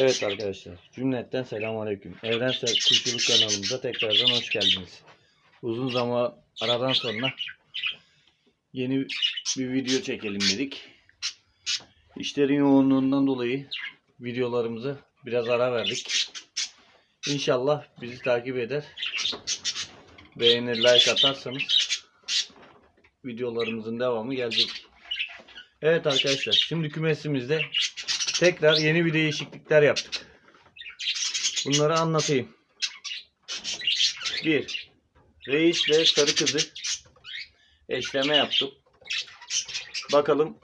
Evet arkadaşlar, cümletten selamünaleyküm. Evrensel Kuşçuluk kanalımıza tekrardan hoş geldiniz. Uzun zaman aradan sonra yeni bir video çekelim dedik. İşlerin yoğunluğundan dolayı videolarımıza biraz ara verdik. İnşallah bizi takip eder, beğenir, like atarsanız videolarımızın devamı gelecek. Evet arkadaşlar, şimdi kümesimizde tekrar yeni bir değişiklikler yaptık. Bunları anlatayım. 1. Reis ve sarı kızı eşleme yaptım. Bakalım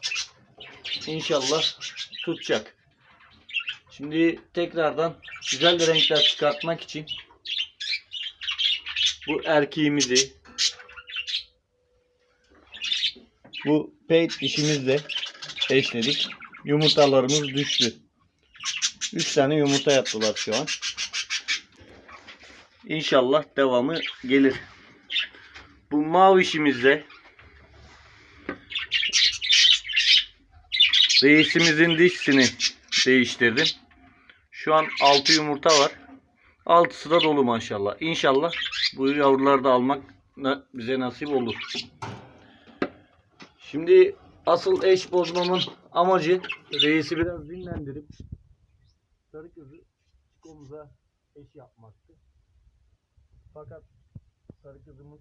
inşallah tutacak. Şimdi tekrardan güzel bir renkler çıkartmak için bu erkeğimizi bu peyt dişimizle eşledik. Yumurtalarımız düştü. 3 tane yumurta yaptılar şu an. İnşallah devamı gelir. Bu mavişimizde reisimizin dişsini değiştirdim. Şu an 6 yumurta var. 6'sı da dolu maşallah. İnşallah bu yavruları da almak bize nasip olur. Şimdi asıl eş bozmamın amacı reisi biraz dinlendirip sarı kızı çikomuza eş yapmaktı. Fakat sarı kızımız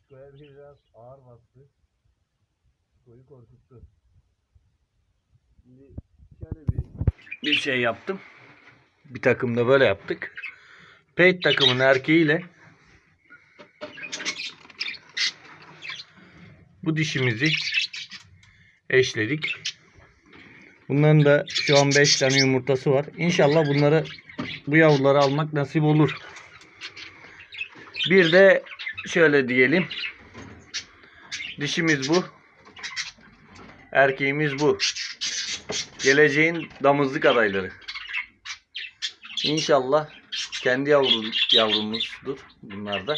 çikoya biraz ağır bastı. Çikoyu korkuttu. Şimdi şöyle bir bir şey yaptım. Bir takımda böyle yaptık. Peyt takımın erkeğiyle bu dişimizi eşledik. Bunların da şu an 5 tane yumurtası var. İnşallah bunları bu yavruları almak nasip olur. Bir de şöyle diyelim. Dişimiz bu. Erkeğimiz bu. Geleceğin damızlık adayları. İnşallah kendi yavru, yavrumuzdur bunlar da.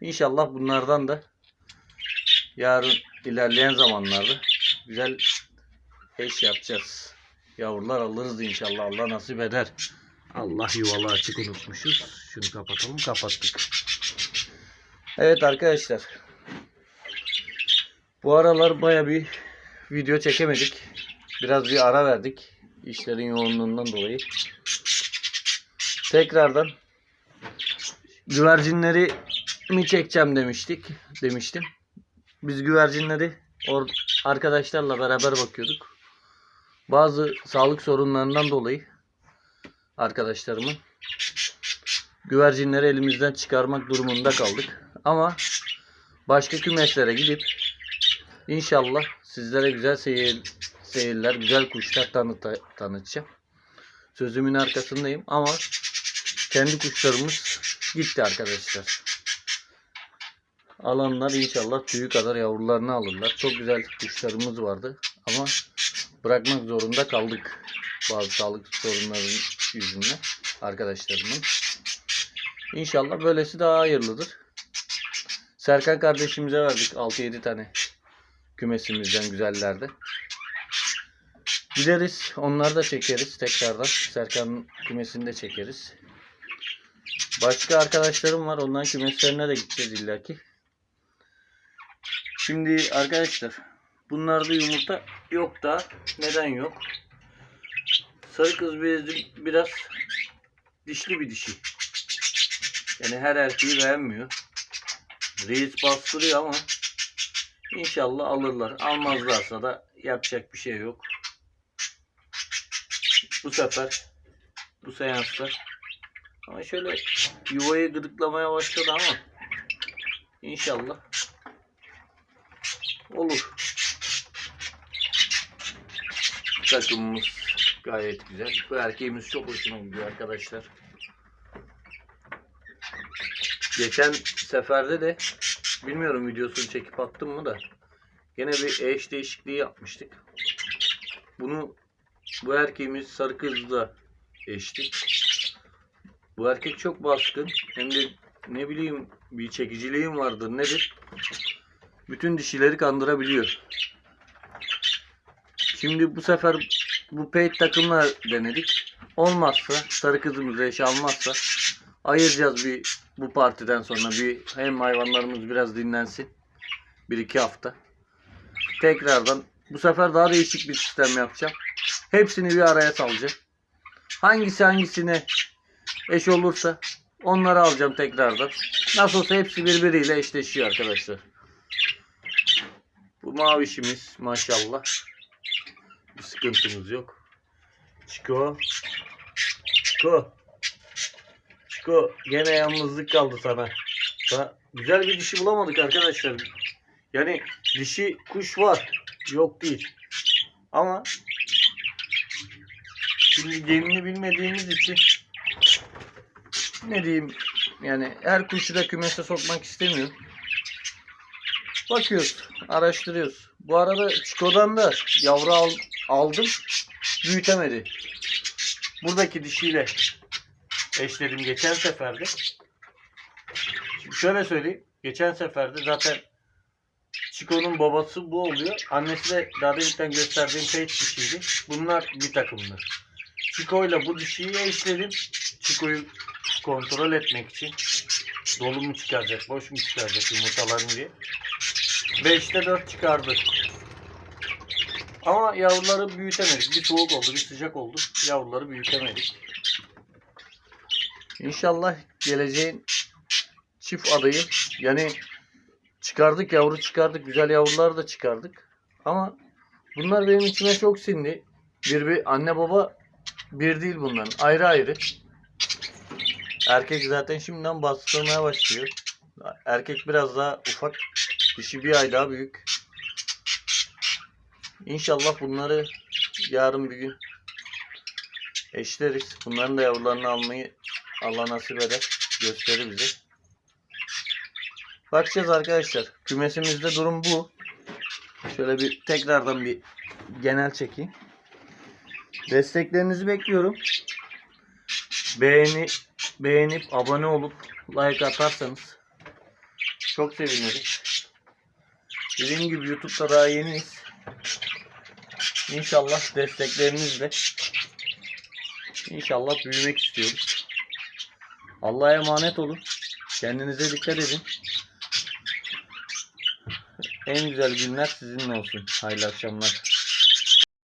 İnşallah bunlardan da yarın ilerleyen zamanlarda güzel eş yapacağız. Yavrular alırız inşallah. Allah nasip eder. Allah yuvalı açık unutmuşuz. Şunu kapatalım. Kapattık. Evet arkadaşlar. Bu aralar baya bir video çekemedik. Biraz bir ara verdik. İşlerin yoğunluğundan dolayı. Tekrardan güvercinleri mi çekeceğim demiştik. Demiştim. Biz güvercinleri or arkadaşlarla beraber bakıyorduk. Bazı sağlık sorunlarından dolayı arkadaşlarımın güvercinleri elimizden çıkarmak durumunda kaldık. Ama başka kümeslere gidip inşallah sizlere güzel seyir, seyirler, güzel kuşlar tanıta, tanıtacağım. Sözümün arkasındayım ama kendi kuşlarımız gitti arkadaşlar. Alanlar inşallah tüyü kadar yavrularını alırlar. Çok güzel kuşlarımız vardı ama bırakmak zorunda kaldık. Bazı sağlık sorunlarının yüzünden arkadaşlarımın. İnşallah böylesi daha hayırlıdır. Serkan kardeşimize verdik 6-7 tane kümesimizden güzellerde. Gideriz onları da çekeriz tekrardan. Serkan'ın kümesini de çekeriz. Başka arkadaşlarım var. Onların kümeslerine de gideceğiz illaki. Şimdi arkadaşlar bunlarda yumurta yok da neden yok? Sarı kız bezim biraz dişli bir dişi. Yani her erkeği beğenmiyor. Reis bastırıyor ama inşallah alırlar. Almazlarsa da yapacak bir şey yok. Bu sefer bu seansta ama şöyle yuvayı gıdıklamaya başladı ama inşallah olur. Takımımız gayet güzel. Bu erkeğimiz çok hoşuma gidiyor arkadaşlar. Geçen seferde de bilmiyorum videosunu çekip attım mı da gene bir eş değişikliği yapmıştık. Bunu bu erkeğimiz sarı kızla eşti. Bu erkek çok baskın. Hem de ne bileyim bir çekiciliğim vardır nedir? Bütün dişileri kandırabiliyor. Şimdi bu sefer bu peyt takımla denedik. olmazsa sarı kızımız eş almazsa ayıracağız bir bu partiden sonra bir hem hayvanlarımız biraz dinlensin. Bir iki hafta. Tekrardan bu sefer daha değişik bir sistem yapacağım. Hepsini bir araya salacağım. Hangisi hangisine eş olursa onları alacağım tekrardan. Nasıl olsa hepsi birbiriyle eşleşiyor arkadaşlar. Bu mavişimiz maşallah. Bir sıkıntımız yok. Çiko. Çiko. Çiko gene yalnızlık kaldı sana. Sana güzel bir dişi bulamadık arkadaşlar. Yani dişi kuş var. Yok değil. Ama şimdi genini bilmediğimiz için ne diyeyim yani her kuşu da kümese sokmak istemiyorum. Bakıyoruz, araştırıyoruz. Bu arada Çiko'dan da yavru al- aldım, büyütemedi. Buradaki dişiyle eşledim geçen seferde. Şimdi şöyle söyleyeyim. Geçen seferde zaten Çiko'nun babası bu oluyor. Annesi de daha deminten gösterdiğim pek dişiydi. Bunlar bir takımdı. Çiko'yla bu dişiyi eşledim. Çiko'yu kontrol etmek için. Dolu mu çıkaracak, boş mu çıkaracak yumurtalarını diye. 5'te 4 çıkardı. Ama yavruları büyütemedik. Bir soğuk oldu, bir sıcak oldu. Yavruları büyütemedik. İnşallah geleceğin çift adayı yani çıkardık yavru çıkardık. Güzel yavrular da çıkardık. Ama bunlar benim içime çok sindi. Bir bir anne baba bir değil bunların. Ayrı ayrı. Erkek zaten şimdiden bastırmaya başlıyor. Erkek biraz daha ufak. Dişi bir ay daha büyük. İnşallah bunları yarın bir gün eşleriz. Bunların da yavrularını almayı Allah nasip eder. Gösterir bize. Bakacağız arkadaşlar. Kümesimizde durum bu. Şöyle bir tekrardan bir genel çekeyim. Desteklerinizi bekliyorum. Beğeni beğenip abone olup like atarsanız çok sevinirim. Dediğim gibi YouTube'da daha yeniyiz. İnşallah desteklerinizle İnşallah büyümek istiyoruz. Allah'a emanet olun. Kendinize dikkat edin. En güzel günler sizinle olsun. Hayırlı akşamlar.